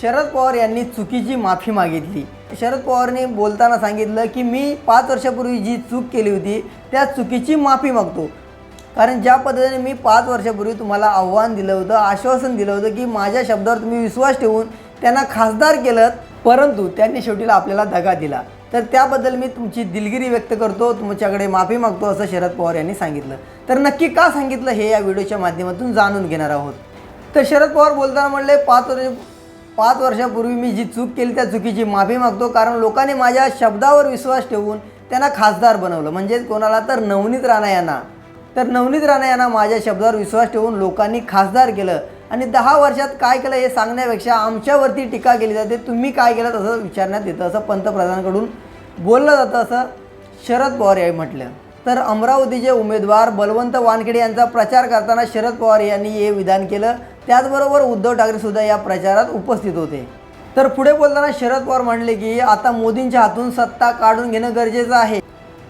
शरद पवार यांनी चुकीची माफी मागितली. शरद पवारने बोलताना सांगितलं की मी पाच वर्षापूर्वी जी चूक केली होती त्या चुकीची माफी मागतो. कारण ज्या पद्धतीने मी पाच वर्षापूर्वी तुम्हाला आव्हान दिलं होतं आश्वासन दिलं होतं की माझ्या शब्दावर तुम्ही विश्वास ठेवून त्यांना खासदार केलं परंतु त्यांनी शेवटीला आपल्याला दगा दिला. तर त्याबद्दल मी तुमची दिलगिरी व्यक्त करतो तुमच्याकडे माफी मागतो असं शरद पवार यांनी सांगितलं. तर नक्की का सांगितलं हे या व्हिडिओच्या माध्यमातून जाणून घेणार आहोत. तर शरद पवार बोलताना म्हणले पाच वर्ष पाच वर्षापूर्वी मी जी चूक केली त्या चुकीची माफी मागतो. कारण लोकांनी माझ्या शब्दावर विश्वास ठेवून त्यांना खासदार बनवलं. म्हणजेच कोणाला तर नवनीत राणा यांना. तर नवनीत राणा यांना माझ्या शब्दावर विश्वास ठेवून लोकांनी खासदार केलं. आणि दहा वर्षात काय केलं हे सांगण्यापेक्षा आमच्यावरती टीका केली जाते. तुम्ही काय केलं असं विचारण्यात येतं असं पंतप्रधानांकडून बोललं जातं असं शरद पवार यांनी म्हटलं. तर अमरावतीचे उमेदवार बलवंत वानखेडे यांचा प्रचार करताना शरद पवार यांनी हे विधान केलं. त्याचबरोबर उद्धव ठाकरेसुद्धा या प्रचारात उपस्थित होते. तर पुढे बोलताना शरद पवार म्हणले की आता मोदींच्या हातून सत्ता काढून घेणं गरजेचं आहे.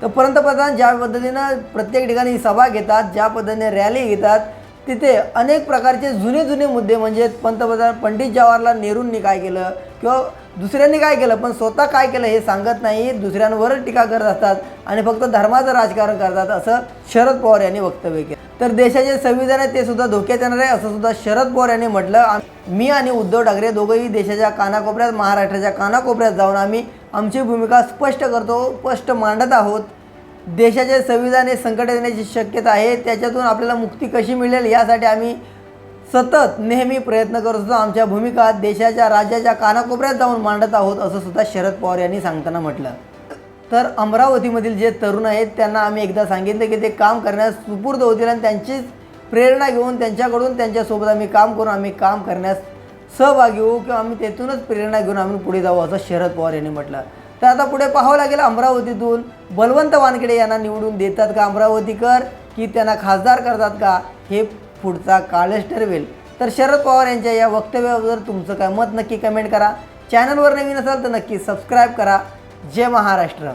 तर पंतप्रधान ज्या पद्धतीनं प्रत्येक ठिकाणी सभा घेतात ज्या पद्धतीने रॅली घेतात तिथे अनेक प्रकारचे जुने जुने मुद्दे म्हणजे पंतप्रधान पंडित जवाहरलाल नेहरूंनी काय केलं किंवा दुसऱ्यांनी काय केलं? पण स्वतः काय केलं हे सांगत नाही. दुसऱ्यांवरच टीका करत असतात आणि फक्त धर्माचं राजकारण करतात असं शरद पवार यांनी वक्तव्य केलं. तर देशाचे संविधान आहे ते सुद्धा धोक्यात येणार आहे असं सुद्धा शरद पवार यांनी म्हटलं. मी आणि उद्धव ठाकरे दोघंही देशाच्या कानाकोपऱ्यात महाराष्ट्राच्या कानाकोपऱ्यात जाऊन आम्ही आमची भूमिका स्पष्ट करतो स्पष्ट मांडत आहोत. देशाचे संविधान हे संकट येण्याची शक्यता आहे त्याच्यातून आपल्याला मुक्ती कशी मिळेल यासाठी आम्ही सतत नेहमी प्रयत्न करत होतो आमच्या भूमिका देशाच्या राज्याच्या कानाकोपऱ्यात जाऊन मांडत आहोत असं सुद्धा शरद पवार यांनी सांगताना म्हटलं. तर अमरावतीमधील जे तरुण आहेत त्यांना आम्ही एकदा सांगितलं की ते काम करण्यास सुपूर्द होतील आणि त्यांचीच प्रेरणा घेऊन त्यांच्याकडून त्यांच्यासोबत आम्ही काम करून आम्ही काम करण्यास सहभागी होऊ किंवा आम्ही तेथूनच प्रेरणा घेऊन आम्ही पुढे जाऊ असं शरद पवार यांनी म्हटलं. तर आता पुढे पाहावं लागेल अमरावतीतून बलवंत वानखेडे यांना निवडून देतात का? अमरावतीकर की त्यांना खासदार करतात का? हे पुढचा काळच ठरवेल. तर शरद पवार यांच्या या वक्तव्याबद्दल तुमचं काय मत नक्की कमेंट करा. चॅनलवर नवीन असाल तर नक्की सबस्क्राईब करा. जय महाराष्ट्र.